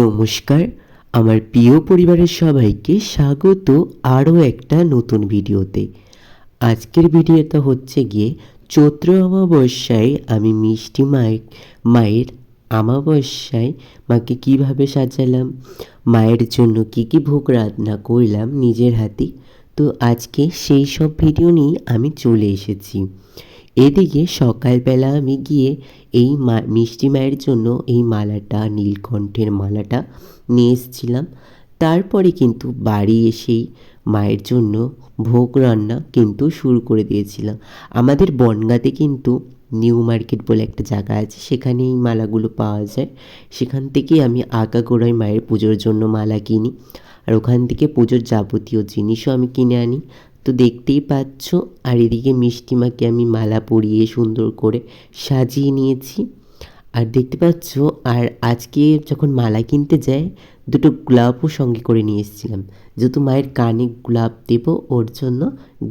নমস্কার। আমার প্রিয় পরিবারের সবাইকে স্বাগত আরও একটা নতুন ভিডিওতে। আজকের ভিডিওটা হচ্ছে গিয়ে চৈত্র অমাবস্যায় আমি মিষ্টি মায়ের মায়ের অমাবস্যায় মাকে কীভাবে সাজালাম, মায়ের জন্য কি কি ভোগ রান্না করলাম নিজের হাতে। তো আজকে সেই সব ভিডিও নিয়েই আমি চলে এসেছি। এদিকে সকালবেলা আমি গিয়ে এই মা, মিষ্টি মায়ের জন্য এই মালাটা, নীলকণ্ঠের মালাটা নিয়ে এসেছিলাম। তারপরে কিন্তু বাড়ি এসেই মায়ের জন্য ভোগ রান্না কিন্তু শুরু করে দিয়েছিলাম। আমাদের বনগাঁতে কিন্তু নিউ মার্কেট বলে একটা জায়গা আছে, সেখানে এই মালাগুলো পাওয়া যায়। সেখান থেকেই আমি আঁকা আগাগোড়ায় মায়ের পুজোর জন্য মালা কিনি। আর ওখান থেকে পুজোর যাবতীয় জিনিসও আমি কিনে আনি। তো দেখতেই পাচ্ছ। আর এদিকে মিষ্টিমাকে আমি মালা পরিয়ে সুন্দর করে সাজিয়ে নিয়েছি। আর দেখতে পাচ্ছ, আর আজকে যখন মালা কিনতে যাই দুটো গোলাপও সঙ্গে করে নিয়ে এসেছিলাম। যেহেতু মায়ের কানে গোলাপ দেব, ওর জন্য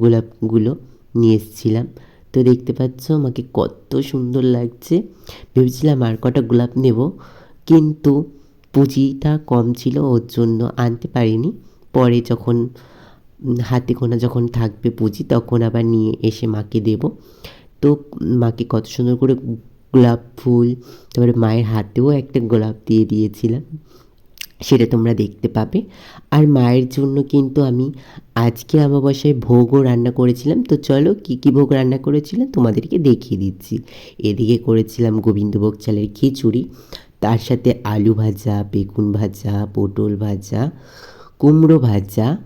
গোলাপগুলো নিয়ে এসেছিলাম। তো দেখতে পাচ্ছ, আমাকে কত সুন্দর লাগছে। ভেবেছিলাম আর কটা গোলাপ নেব, কিন্তু পুঁজিটা কম ছিল, ওর জন্য আনতে পারিনি। পরে যখন হাতে গোনা যখন থাকবে পুঁজি, তখন আবার নিয়ে এসে মাকে দেব। তো মাকে কত সুন্দর করে গোলাপ ফুল, তারপরে মায়ের হাতেও একটা গোলাপ দিয়ে দিয়েছিলাম। সেটা তোমরা দেখতে পাবে। আর মায়ের জন্য কিন্তু আমি আজকে অমাবস্যায় ভোগও রান্না করেছিলাম। তো চলো কী কী ভোগ রান্না করেছিলাম তোমাদেরকে দেখিয়ে দিচ্ছি। এদিকে করেছিলাম গোবিন্দভোগ চালের খিচুড়ি, তার সাথে আলু ভাজা, বেগুন ভাজা, পটল ভাজা, কুমড়ো ভাজা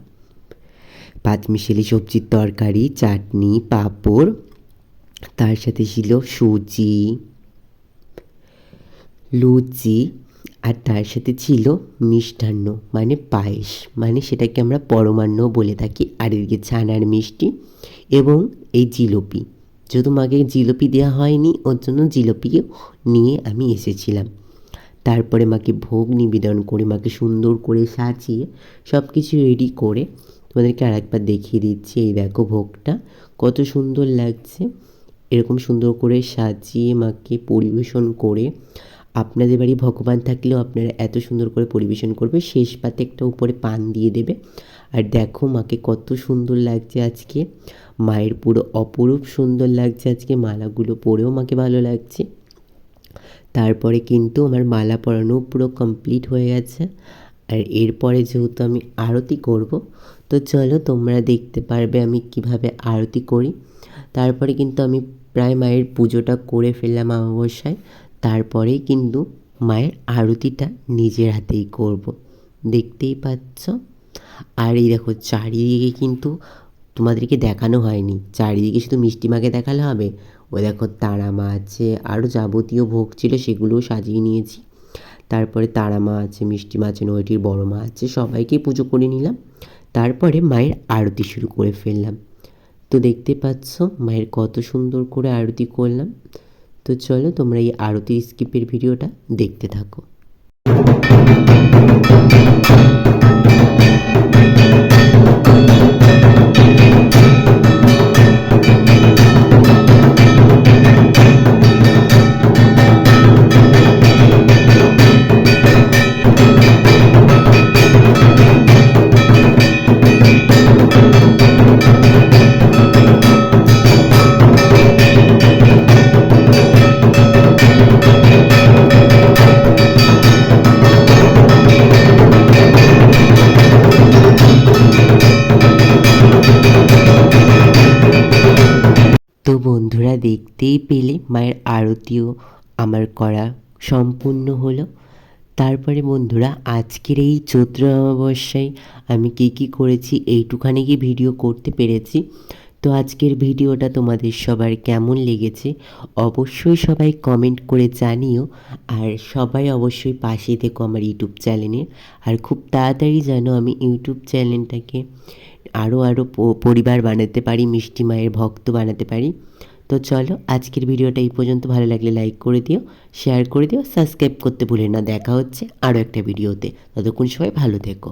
পাঁচমিশালি সবজির তরকারি, চাটনি, পাঁপড়, তার সাথে ছিল সুজি, লুচি, আর তার সাথে ছিল মিষ্টান্ন মানে পায়েস মানে সেটাকে আমরা পরমান্ন বলে থাকি, আর এদিকে ছানার মিষ্টি এবং এই জিলিপি। যেহেতু মাকে জিলিপি দেওয়া হয়নি, ওর জন্য জিলিপিও নিয়ে আমি এসেছিলাম। তারপরে মাকে ভোগ নিবেদন করে, মাকে সুন্দর করে সাজিয়ে সব কিছু রেডি করে তোমাদেরকে আর একবার দেখিয়ে দিচ্ছি, এই দেখো ভোগটা। কত সুন্দর লাগছে। এরকম সুন্দর করে সাজিয়ে মাকে পরিবেশন করে আপনাদের বাড়ি ভগবান থাকলেও আপনারা এত সুন্দর করে পরিবেশন করবে, শেষ পাতে একটা উপরে পান দিয়ে দেবে। আর দেখো মাকে কত সুন্দর লাগছে আজকে। মায়ের পুরো অপরূপ সুন্দর লাগছে আজকে, মালাগুলো পরেও মাকে ভালো লাগছে। তারপরে কিন্তু আমার মালা পরানো পুরো কমপ্লিট হয়ে গেছে। আর এরপরে যেহেতু আমি আরতি করব তো চলো তোমরা দেখতে পারবে আমি কীভাবে আরতি করি। তারপরে কিন্তু আমি প্রায় মায়ের পুজোটা করে ফেললাম অমাবস্যায়। তারপরেই কিন্তু মায়ের আরতিটা নিজের হাতেই করব। দেখতেই পাচ্ছ? আর এই দেখো চারিদিকে কিন্তু তোমাদেরকে দেখানো হয়নি। চারিদিকে শুধু মিষ্টি মাকে দেখালে হবে। ওই দেখো তারা মা আছে আরও যাবতীয় ভোগ ছিল সেগুলোও সাজিয়ে নিয়েছি। তারপরে তারা মা আছে, মিষ্টি মা আছে নয়টির বড় মা আছে, সবাইকেই পুজো করে নিলাম। তারপরে মায়ের আরতি শুরু করে ফেললাম। তো দেখতে পাচ্ছ, মায়ের কত সুন্দর করে আরতি করলাম। তো চলো তোমরা এই আরতি স্কিপের ভিডিওটা দেখতে থাকো। তো বন্ধুরা দেখতেই পেলে মায়ের আরতিও আমার করা সম্পূর্ণ হলো। তারপরে বন্ধুরা আজকের এই চৈত্র অমাবস্যায় আমি কী কী করেছি এইটুখানি কি ভিডিও করতে পেরেছি। তো আজকের ভিডিওটা তোমাদের সবার কেমন লেগেছে অবশ্যই সবাই কমেন্ট করে জানিও আর সবাই অবশ্যই পাশে থেকো আমার ইউটিউব চ্যানেলে। আর খুব তাড়াতাড়ি যেন আমি ইউটিউব চ্যানেলটাকে আরও আরও পরিবার বানাতে পারি, মিষ্টি মায়ের ভক্ত বানাতে পারি। তো চলো, আজকের ভিডিওটা এই পর্যন্ত। ভালো লাগলে লাইক করে দিও শেয়ার করে দিও সাবস্ক্রাইব করতে ভুলে না। দেখা হচ্ছে আরও একটা ভিডিওতে। ততক্ষণ সবাই ভালো থেকো।